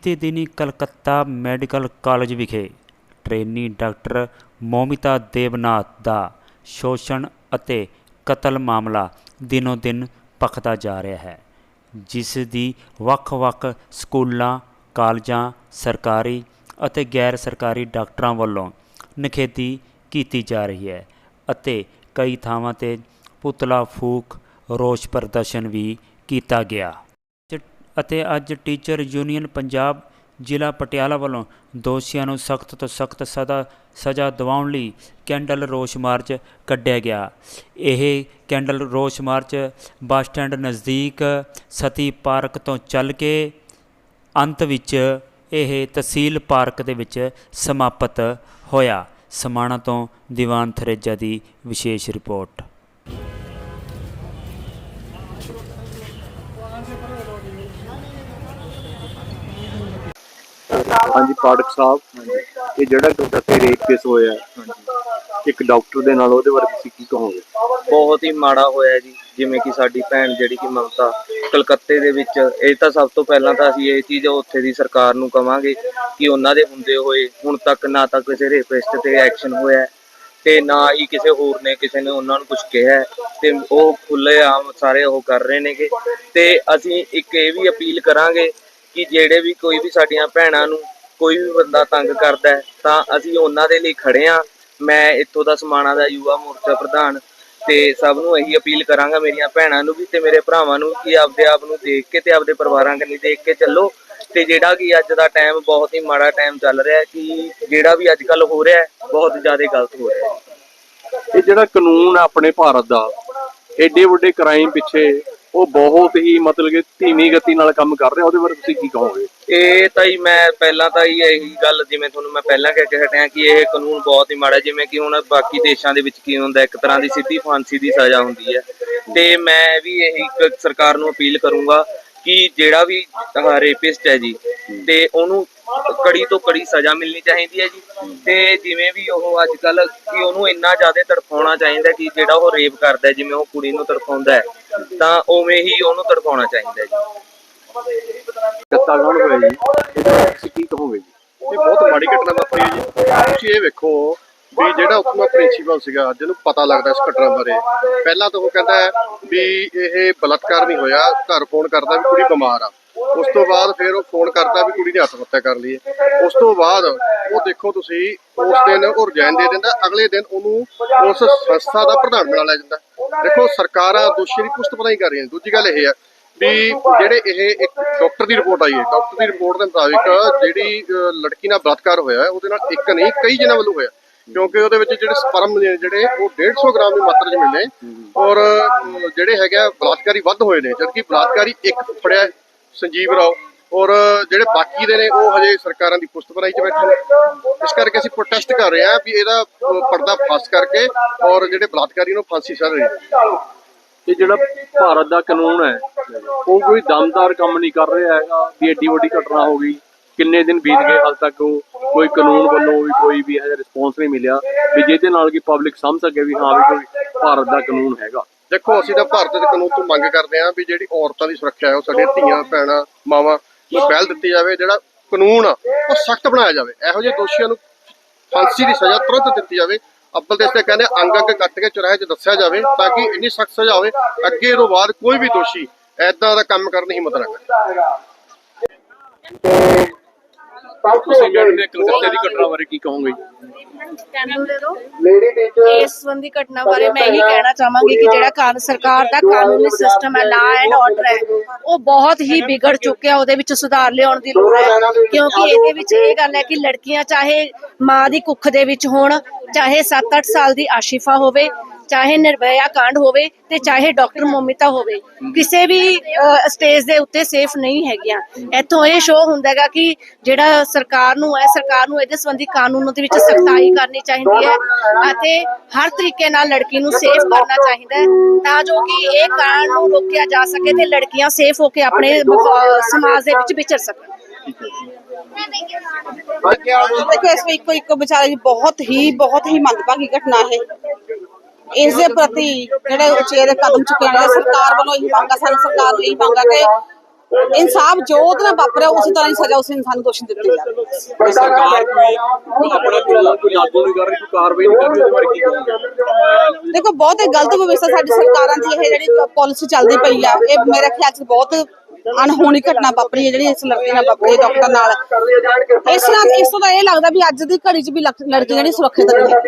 ਬੀਤੇ ਦਿਨੀ Calcutta medical college ਵਿਖੇ ਟ੍ਰੇਨੀ ਡਾਕਟਰ ਮੋਮਿਤਾ ਦੇਵਨਾਥ ਦਾ ਸ਼ੋਸ਼ਣ ਅਤੇ ਕਤਲ ਮਾਮਲਾ ਦਿਨੋ ਦਿਨ ਭਖਦਾ ਜਾ ਰਿਹਾ ਹੈ, ਜਿਸ ਦੀ ਵੱਖ-ਵੱਖ ਸਕੂਲਾਂ, ਕਾਲਜਾਂ, ਸਰਕਾਰੀ ਅਤੇ ਗੈਰ ਸਰਕਾਰੀ ਡਾਕਟਰਾਂ ਵੱਲੋਂ ਨਿਖੇਧੀ ਕੀਤੀ ਜਾ ਰਹੀ ਹੈ ਅਤੇ ਕਈ ਥਾਵਾਂ ਤੇ ਪੁਤਲਾ ਫੂਕ ਰੋਸ ਪ੍ਰਦਰਸ਼ਨ ਵੀ ਕੀਤਾ ਗਿਆ। ਅਤੇ ਅੱਜ ਟੀਚਰ ਯੂਨੀਅਨ ਪੰਜਾਬ ਜ਼ਿਲ੍ਹਾ ਪਟਿਆਲਾ ਵੱਲੋਂ ਦੋਸ਼ੀਆਂ ਨੂੰ ਸਖਤ ਤੋਂ ਸਖਤ ਸਦਾ ਸਜ਼ਾ ਦਿਵਾਉਣ ਲਈ ਕੈਂਡਲ ਰੋਸ ਮਾਰਚ ਕੱਢਿਆ ਗਿਆ। ਇਹ ਕੈਂਡਲ ਰੋਸ ਮਾਰਚ ਬੱਸ ਸਟੈਂਡ ਨਜ਼ਦੀਕ ਸਤੀ ਪਾਰਕ ਤੋਂ ਚੱਲ ਕੇ ਅੰਤ ਵਿੱਚ ਇਹ ਤਹਿਸੀਲ ਪਾਰਕ ਦੇ ਵਿੱਚ ਸਮਾਪਤ ਹੋਇਆ। ਸਮਾਣਾ ਤੋਂ ਦੀਵਾਨ ਥਰੇਜਾ ਦੀ ਵਿਸ਼ੇਸ਼ ਰਿਪੋਰਟ। ਹਾਂਜੀ, ਪਾਠਕ ਸਾਹਿਬ ਇਹ ਜਿਹੜਾ ਤੁਹਾਡਾ ਤੇ ਰੇਪ ਕੇਸ ਹੋਇਆ ਇੱਕ ਡਾਕਟਰ ਦੇ ਨਾਲ ਉਹਦੇ ਬਾਰੇ ਤੁਸੀਂ ਕੀ ਕਹੋਗੇ? ਬਹੁਤ ਹੀ ਮਾੜਾ ਹੋਇਆ ਜੀ, ਜਿਵੇਂ ਕਿ ਸਾਡੀ ਭੈਣ ਜਿਹੜੀ ਕਿ ਮਮਤਾ, ਕਲਕੱਤੇ ਦੇ ਵਿੱਚ, ਇਹ ਤਾਂ ਸਭ ਤੋਂ ਪਹਿਲਾਂ ਤਾਂ ਅਸੀਂ ਇਹ ਚੀਜ਼ ਉੱਥੇ ਦੀ ਸਰਕਾਰ ਨੂੰ ਕਵਾਂਗੇ ਕਿ ਉਹਨਾਂ ਦੇ ਹੁੰਦੇ ਹੋਏ, ਹੁਣ ਤੱਕ ਨਾ ਤਾਂ ਕਿਸੇ ਰੇਪਿਸਟ ਤੇ ਐਕਸ਼ਨ ਹੋਇਆ, ਤੇ ਨਾ ਹੀ ਕਿਸੇ ਹੋਰ ਨੇ, ਕਿਸੇ ਨੇ ਉਹਨਾਂ ਨੂੰ ਕੁਝ ਕਿਹਾ, ਤੇ ਉਹ ਖੁੱਲੇ ਆਮ ਸਾਰੇ ਉਹ ਕਰ ਰਹੇ ਨੇਗੇ। ਤੇ ਅਸੀਂ ਇੱਕ ਇਹ ਵੀ ਅਪੀਲ ਕਰਾਂਗੇ ਕਿ ਜਿਹੜੇ ਵੀ ਕੋਈ ਵੀ ਸਾਡੀਆਂ ਭੈਣਾਂ ਨੂੰ ਕੋਈ ਵੀ ਬੰਦਾ ਤੰਗ ਕਰਦਾ ਹੈ, ਤਾਂ ਅਸੀਂ ਉਹਨਾਂ ਦੇ ਲਈ ਖੜੇ ਹਾਂ। ਮੈਂ ਇੱਥੋਂ ਦਾ ਸਮਾਣਾ ਦਾ ਯੁਵਾ ਮੋਰਚਾ ਪ੍ਰਧਾਨ ਤੇ ਸਭ ਨੂੰ ਇਹੀ ਅਪੀਲ ਕਰਾਂਗਾ ਮੇਰੀਆਂ ਭੈਣਾਂ ਨੂੰ ਵੀ ਤੇ ਮੇਰੇ ਭਰਾਵਾਂ ਨੂੰ ਕਿ ਆਪਦੇ ਆਪ ਨੂੰ ਦੇਖ ਕੇ ਤੇ ਆਪਦੇ ਪਰਿਵਾਰਾਂ ਕੰਨੀ ਦੇਖ ਕੇ ਚੱਲੋ। ਤੇ ਜਿਹੜਾ ਕਿ ਅੱਜ ਦਾ ਟਾਈਮ ਬਹੁਤ ਹੀ ਮਾੜਾ ਟਾਈਮ ਚੱਲ ਰਿਹਾ ਕਿ ਜਿਹੜਾ ਵੀ ਅੱਜ ਕੱਲ ਹੋ ਰਿਹਾ ਬਹੁਤ ਜ਼ਿਆਦਾ ਗਲਤ ਹੋ ਰਿਹਾ ਇਹ ਜਿਹੜਾ ਕਾਨੂੰਨ ਹੈ ਆਪਣੇ ਭਾਰਤ ਦਾ ਏਡੇ ਵੱਡੇ ਕ੍ਰਾਈਮ ਪਿੱਛੇ ਉਹ ਬਹੁਤ ਹੀ ਮਤਲਬ ਕਿ ਧੀਮੀ ਗਤੀ ਨਾਲ ਕੰਮ ਕਰ ਰਿਹਾ, ਉਹਦੇ ਬਾਰੇ ਤੁਸੀਂ ਕੀ ਕਹੋਗੇ? ਇਹ ਤਾਂ ਹੀ ਮੈਂ ਪਹਿਲਾਂ ਤਾਂ ਹੀ ਇਹੀ ਗੱਲ ਜਿਵੇਂ ਤੁਹਾਨੂੰ ਮੈਂ ਪਹਿਲਾਂ ਕਹਿ ਕੇ ਹਟਿਆ ਕਿ ਇਹ ਕਾਨੂੰਨ ਬਹੁਤ ਹੀ ਮਾੜਾ ਜਿਵੇਂ ਕਿ ਹੁਣ ਬਾਕੀ ਦੇਸ਼ਾਂ ਦੇ ਵਿੱਚ ਕੀ ਹੁੰਦਾ, ਇੱਕ ਤਰ੍ਹਾਂ ਦੀ ਸਿੱਧੀ ਫਾਂਸੀ ਦੀ ਸਜ਼ਾ ਹੁੰਦੀ ਹੈ। ਤੇ ਮੈਂ ਵੀ ਇਹੀ ਸਰਕਾਰ ਨੂੰ ਅਪੀਲ ਕਰੂੰਗਾ ਕਿ ਜਿਹੜਾ ਵੀ ਰੇਪਿਸਟ ਹੈ ਜੀ, ਤੇ ਉਹਨੂੰ ਕੜੀ ਤੋਂ ਕੜੀ ਸਜ਼ਾ ਮਿਲਣੀ ਚਾਹੀਦੀ ਹੈ ਜੀ। ਤੇ ਜਿਵੇਂ ਵੀ ਉਹ ਅੱਜ ਕੱਲ ਕਿ ਉਹਨੂੰ ਇੰਨਾ ਜ਼ਿਆਦਾ ਤੜਫਾਉਣਾ ਚਾਹੀਦਾ ਕਿ ਜਿਹੜਾ ਉਹ ਰੇਪ ਕਰਦਾ ਜਿਵੇਂ ਉਹ ਕੁੜੀ ਨੂੰ ਤੜਫਾਉਂਦਾ ਹੈ, ਤਾਂ ਉਵੇਂ ਹੀ ਉਹਨੂੰ ਤੜਫਾਉਣਾ ਚਾਹੀਦਾ ਜੀ। ਕੱਤਾ ਕੌਣ ਹੋਇਆ ਜੀ। ਇਹਦੇ ਬਾਰੇ ਤੁਸੀਂ ਜੀ। ਇਹ ਬਹੁਤ ਮਾੜੀ ਘਟਨਾ ਵਾਪਰੀ ਹੈ ਜੀ। ਤੁਸੀਂ ਇਹ ਵੇਖੋ ਵੀ ਜਿਹੜਾ ਉੱਥੋਂ ਪ੍ਰਿੰਸੀਪਲ ਸੀਗਾ ਜਿਹਨੂੰ ਪਤਾ ਲੱਗਦਾ ਇਸ ਘਟਨਾ ਬਾਰੇ। ਪਹਿਲਾਂ ਤਾਂ ਉਹ ਕਹਿੰਦਾ ਵੀ ਇਹ ਬਲਾਤਕਾਰ ਨਹੀਂ ਹੋਇਆ, ਘਰ ਫੋਨ ਕਰਦਾ ਵੀ ਕੁੜੀ ਬਿਮਾਰ ਆ। ਉਸ ਤੋਂ ਬਾਅਦ ਫਿਰ ਉਹ ਫੋਨ ਕਰਦਾ ਵੀ ਕੁੜੀ ਨੇ ਆਤਮ ਹੱਤਿਆ ਕਰ ਲਈ ਹੈ ਉਸ ਤੋਂ ਬਾਅਦ ਉਹ ਦੇਖੋ ਤੁਸੀਂ ਉਸ ਦਿਨ ਉਹ ਰਿਜ਼ਾਈਨ ਦੇ ਦਿੰਦਾ ਅਗਲੇ ਦਿਨ ਉਹਨੂੰ ਉਸ ਸੰਸਥਾ ਦਾ ਪ੍ਰਧਾਨ ਬਣਾ ਲਿਆ ਜਾਂਦਾ। ਦੇਖੋ ਸਰਕਾਰਾਂ ਦੋਸ਼ੀ ਦੀ ਪੁਸ਼ਤ ਪਤਾ ਹੀ ਕਰ ਰਹੀਆਂ। ਦੂਜੀ ਗੱਲ ਇਹ ਹੈ ਵੀ ਜਿਹੜੇ ਇਹ ਇੱਕ ਡਾਕਟਰ ਦੀ ਰਿਪੋਰਟ ਆਈ ਹੈ ਡਾਕਟਰ ਦੀ ਰਿਪੋਰਟ ਦੇ ਮੁਤਾਬਿਕ ਜਿਹੜੀ ਲੜਕੀ ਨਾਲ ਬਲਾਤਕਾਰ ਹੋਇਆ ਉਹਦੇ ਨਾਲ ਇੱਕ ਨਹੀਂ ਕਈ ਜਣਾਂ ਵੱਲੋਂ ਹੋਇਆ। ਕਿਉਂਕਿ ਉਹਦੇ ਵਿੱਚ ਜਿਹੜੇ ਸਪਰਮ ਨੇ ਜਿਹੜੇ ਉਹ 150 ਗ੍ਰਾਮ ਦੀ ਮਾਤਰਾ 'ਚ ਮਿਲੇ ਔਰ ਜਿਹੜੇ ਹੈਗੇ ਆ, ਬਲਾਤਕਾਰੀ ਵੱਧ ਹੋਏ ਨੇ ਜਦਕਿ ਬਲਾਤਕਾਰੀ ਇੱਕ ਫੜਿਆ ਸੰਜੀਵ ਰਾਓ। ਔਰ ਜਿਹੜੇ ਬਾਕੀ ਦੇ ਨੇ, ਉਹ ਹਜੇ ਸਰਕਾਰਾਂ ਦੀ ਪੁਸਤ 'ਚ ਬੈਠੇ ਨੇ। ਇਸ ਕਰਕੇ ਅਸੀਂ ਪ੍ਰੋਟੈਸਟ ਕਰ ਰਹੇ ਹਾਂ ਵੀ ਇਹਦਾ ਪਰਦਾ ਫਾਸ ਕਰਕੇ ਔਰ ਜਿਹੜੇ ਬਲਾਤਕਾਰੀ ਨੂੰ ਫਾਂਸੀ ਸਰ ਰਹੇ ਇਹ ਜਿਹੜਾ ਭਾਰਤ ਦਾ ਕਾਨੂੰਨ ਹੈ, ਉਹ ਕੋਈ ਦਮਦਾਰ ਕੰਮ ਨਹੀਂ ਕਰ ਰਿਹਾ ਹੈਗਾ, ਵੀ ਏਡੀ ਵੱਡੀ ਘਟਨਾ ਹੋ ਗਈ, ਕਿੰਨੇ ਦਿਨ ਬੀਤ ਗਏ ਹਾਲ ਤੱਕ ਉਹ, ਕੋਈ ਕਾਨੂੰਨ ਵੱਲੋਂ ਵੀ ਕੋਈ ਵੀ ਇਹਦਾ ਰਿਸਪੌਂਸ ਨਹੀਂ ਮਿਲਿਆ, ਵੀ ਜਿਹਦੇ ਨਾਲ ਕਿ ਪਬਲਿਕ ਸਮਝ ਸਕੇ ਵੀ ਹਾਂ ਵੀ ਕੋਈ ਭਾਰਤ ਦਾ ਕਾਨੂੰਨ ਹੈਗਾ। ਦੇਖੋ, ਅਸੀਂ ਤਾਂ ਭਾਰਤ ਦੇ ਕਾਨੂੰਨ ਤੋਂ ਮੰਗ ਕਰਦੇ ਹਾਂ ਵੀ ਜਿਹੜੀ ਔਰਤਾਂ ਦੀ ਸੁਰੱਖਿਆ ਹੈ, ਉਹ ਸਾਡੀਆਂ ਧੀਆਂ, ਭੈਣਾਂ, ਮਾਵਾਂ ਨੂੰ ਪਹਿਲ ਦਿੱਤੀ ਜਾਵੇ, ਜਿਹੜਾ ਕਾਨੂੰਨ ਆ, ਉਹ ਸਖਤ ਬਣਾਇਆ ਜਾਵੇ। ਇਹੋ ਜਿਹੇ ਦੋਸ਼ੀਆਂ ਨੂੰ ਫਾਂਸੀ ਦੀ ਸਜ਼ਾ ਤੁਰੰਤ ਦਿੱਤੀ ਜਾਵੇ। ਅੱਬਲ ਤੇ ਤੇ ਕਹਿੰਦੇ ਅੰਗ ਅੰਗ ਕੱਟ ਕੇ ਚੁਰਾਹੇ 'ਚ ਦੱਸਿਆ ਜਾਵੇ ਤਾਂ ਕਿ ਇੰਨੀ ਸਖਤ ਸਜ਼ਾ ਹੋਵੇ। ਅੱਗੇ ਤੋਂ ਬਾਅਦ ਕੋਈ ਵੀ ਦੋਸ਼ੀ ਐਦਾਂ ਦਾ ਕੰਮ ਕਰਨ ਦੀ ਹਿੰਮਤ ਨਾ ਕਰੇ। ਤੁਸੀਂ ਮੈਡਮ ਨੇ ਕਲਕੱਤੇ ਦੀ ਘਟਨਾ ਬਾਰੇ ਕੀ ਕਹੋਗੇ? ਇਸ ਸੰਬੰਧੀ ਘਟਨਾ ਬਾਰੇ ਮੈਂ ਇਹੀ ਕਹਿਣਾ ਚਾਹਾਂਗੀ ਕਿ ਜਿਹੜਾ ਕਾਨ ਸਰਕਾਰ ਦਾ ਕਾਨੂੰਨੀ ਸਿਸਟਮ ਹੈ ਲਾ ਐਂਡ ਆਰਡਰ ਹੈ ਉਹ ਬਹੁਤ ਹੀ ਵਿਗੜ ਚੁੱਕਿਆ ਉਹਦੇ ਵਿੱਚ ਸੁਧਾਰ ਲਿਆਉਣ ਦੀ ਲੋੜ ਹੈ ਕਿਉਂਕਿ ਇਹਦੇ ਵਿੱਚ ਇਹ ਗੱਲ ਹੈ ਕਿ ਲੜਕੀਆਂ ਚਾਹੇ ਮਾਂ ਦੀ ਕੁੱਖ ਦੇ ਵਿੱਚ ਹੋਣ ਚਾਹੇ 7-8 ਸਾਲ ਦੀ ਆਸ਼ਿਫਾ ਹੋਵੇ ਚਾਹੇ ਨਿਰਭਇਆ ਕਾਂਡ ਹੋਵੇ ਤੇ ਚਾਹੇ ਡਾਕਟਰ ਮੋਮਿਤਾ ਹੋਵੇ, ਕਿਸੇ ਵੀ ਸਟੇਜ ਦੇ ਉੱਤੇ ਸੇਫ ਨਹੀਂ ਹੈਗੀਆਂ। ਇੱਥੋਂ ਇਹ ਸ਼ੋਅ ਹੁੰਦਾ ਕਿ ਜਿਹੜਾ ਸਰਕਾਰ ਨੂੰ ਹੈ, ਸਰਕਾਰ ਨੂੰ ਇਹਦੇ ਸੰਬੰਧੀ ਕਾਨੂੰਨ ਦੇ ਵਿੱਚ ਸਖਤਾਈ ਕਰਨੀ ਚਾਹੀਦੀ ਹੈ ਅਤੇ ਹਰ ਤਰੀਕੇ ਨਾਲ ਲੜਕੀ ਨੂੰ ਸੇਫ ਕਰਨਾ ਚਾਹੀਦਾ ਹੈ ਤਾਂ ਜੋ ਕਿ ਇਹ ਕਾਂਡ ਨੂੰ ਰੋਕਿਆ ਜਾ ਸਕੇ ਤੇ ਲੜਕੀਆਂ ਸੇਫ ਹੋ ਕੇ ਆਪਣੇ ਸਮਾਜ ਦੇ ਵਿੱਚ ਵਿਚਰ ਸਕਣ। ਦੇਖੋ ਇਸ ਵਿੱਚ ਕੋਈ ਇੱਕ ਵਿਚਾਰੇ ਬਹੁਤ ਹੀ ਬਹੁਤ ਹੀ ਮੰਦਭਾਗੀ ਘਟਨਾ ਹੈ। ਇਸ ਦੇ ਪ੍ਰਤੀ ਜਿਹੜੇ ਉਚੇਰੇ ਕਦਮ ਚੁੱਕੇ ਨੇ ਸਰਕਾਰ ਵੱਲੋਂ ਇਹ ਮੰਗਾ ਸਾਨੂੰ ਸਰਕਾਰ ਇਹ ਮੰਗਾ ਕਿ ਇਨਸਾਫ ਜੋ ਉਹਦੇ ਨਾਲ ਵਾਪਰਿਆ ਉਸੇ ਤਰ੍ਹਾਂ ਹੀ ਸਜ਼ਾ ਉਸ ਇਨਸਾਨ ਨੂੰ ਦੋਸ਼ੀ ਦਿੱਤੀ ਜਾਵੇ। ਸਰਕਾਰ ਕੋਈ ਆਪਣਾ ਕੋਈ ਲਾਗੂ ਨਹੀਂ ਕਰ ਰਹੀ ਕੋਈ ਕਾਰਵਾਈ ਨਹੀਂ ਕਰ ਰਹੀ ਉਹਦੇ ਬਾਰੇ ਕੀ ਕਹੋਗੇ? ਦੇਖੋ ਬਹੁਤ ਹੀ ਗਲਤ ਵਿਵਸਥਾ ਸਾਡੀ ਸਰਕਾਰਾਂ ਦੀ ਇਹ ਜਿਹੜੀ ਪਾਲਿਸੀ ਚੱਲਦੀ ਪਈ ਆ ਇਹ ਮੇਰੇ ਖਿਆਲ 'ਚ ਬਹੁਤ ਅਣਹੋਣੀ ਘਟਨਾ ਵਾਪਰੀ ਹੈ ਜਿਹੜੀ ਇਸ ਲੜਕੀ ਨਾਲ ਵਾਪਰੀ ਹੈ ਡਾਕਟਰ ਨਾਲ। ਇਸ ਨਾਲ ਇਸ ਤੋਂ ਤਾਂ ਇਹ ਲੱਗਦਾ ਵੀ ਅੱਜ ਦੀ ਘੜੀ 'ਚ ਵੀ ਲੜਕੀ ਜਿਹੜੀ ਸੁਰੱਖਿਅਤ ਨਹੀਂ ਹੈ।